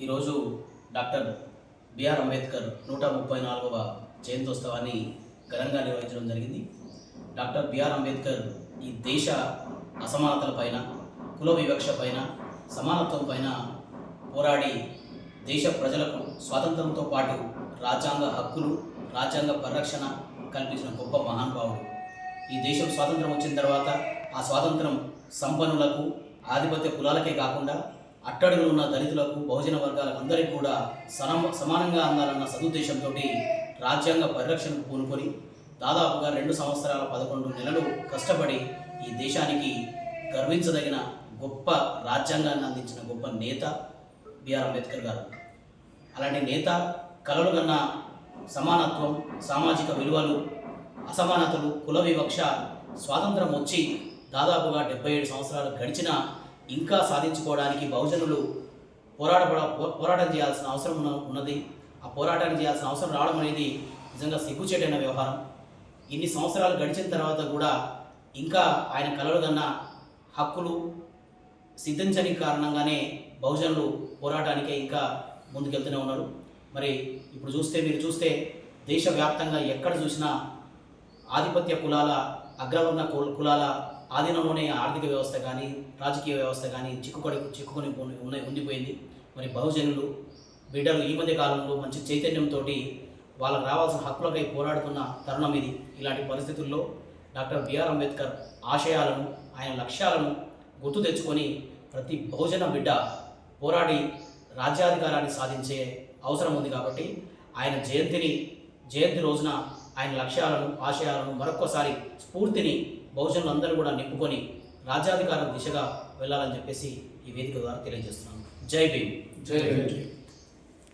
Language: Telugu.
ఈరోజు డాక్టర్ బిఆర్ అంబేద్కర్ నూట ముప్పై నాలుగవ జయంతోత్సవాన్ని ఘనంగా నిర్వహించడం జరిగింది. డాక్టర్ బిఆర్ అంబేద్కర్ ఈ దేశ అసమానతలపైన కుల వివక్ష పైన సమానత్వం పైన పోరాడి దేశ ప్రజలకు స్వాతంత్రంతో పాటు రాజ్యాంగ హక్కులు రాజ్యాంగ పరిరక్షణ కల్పించిన గొప్ప మహానుభావుడు. ఈ దేశం స్వాతంత్రం వచ్చిన తర్వాత ఆ స్వాతంత్రం సంపన్నులకు ఆధిపత్య కులాలకే కాకుండా అట్టడుగులు ఉన్న దళితులకు బహుజన వర్గాలకు అందరికీ కూడా సమ సమానంగా అందాలన్న సదుద్దేశంతో రాజ్యాంగ పరిరక్షణకు పూనుకొని దాదాపుగా రెండు సంవత్సరాల పదకొండు నెలలు కష్టపడి ఈ దేశానికి గర్వించదగిన గొప్ప రాజ్యాంగాన్ని అందించిన గొప్ప నేత బిఆర్ అంబేద్కర్ గారు. అలాంటి నేత కలలు కన్న సమానత్వం సామాజిక విలువలు అసమానతలు కుల వివక్ష స్వాతంత్రం వచ్చి దాదాపుగా డెబ్బై ఏడు సంవత్సరాలు గడిచినా ఇంకా సాధించుకోవడానికి బహుజనులు పోరాటపడ పో- పోరాటం చేయాల్సిన అవసరం ఉన్న ఉన్నది. ఆ పోరాటాన్ని చేయాల్సిన అవసరం రావడం అనేది నిజంగా సిగ్గుచేటైన వ్యవహారం. ఇన్ని సంవత్సరాలు గడిచిన తర్వాత కూడా ఇంకా ఆయన కలలు కన్న హక్కులు సిద్ధించని కారణంగానే బహుజనులు పోరాటానికే ఇంకా ముందుకెళ్తూనే ఉన్నారు. మరి ఇప్పుడు చూస్తే మీరు చూస్తే దేశవ్యాప్తంగా ఎక్కడ చూసినా ఆధిపత్య కులాల అగ్రవర్ణ కులాల ఆధీనంలోనే ఆర్థిక వ్యవస్థ కానీ రాజకీయ వ్యవస్థ కానీ చిక్కుకొని చిక్కుకొని ఉన్న- ఉండిపోయింది. మరి బహుజనులు బిడ్డలు ఈ మధ్య కాలంలో మంచి చైతన్యంతో వాళ్ళకు రావాల్సిన హక్కులకై పోరాడుతున్న తరుణం ఇది. ఇలాంటి పరిస్థితుల్లో డాక్టర్ బిఆర్ అంబేద్కర్ ఆశయాలను ఆయన లక్ష్యాలను గుర్తు తెచ్చుకొని ప్రతి బహుజన బిడ్డ పోరాడి రాజ్యాధికారాన్ని సాధించే అవసరం ఉంది కాబట్టి ఆయన జయంతిని జయంతి రోజున ఆయన లక్ష్యాలను ఆశయాలను మరొక్కసారి స్ఫూర్తిని బహుజనులందరూ కూడా నింపుకొని రాజ్యాధికారం దిశగా వెళ్ళాలని చెప్పేసి ఈ వేదిక ద్వారా తెలియజేస్తున్నాను. జై భీమ్. జై భీమ్.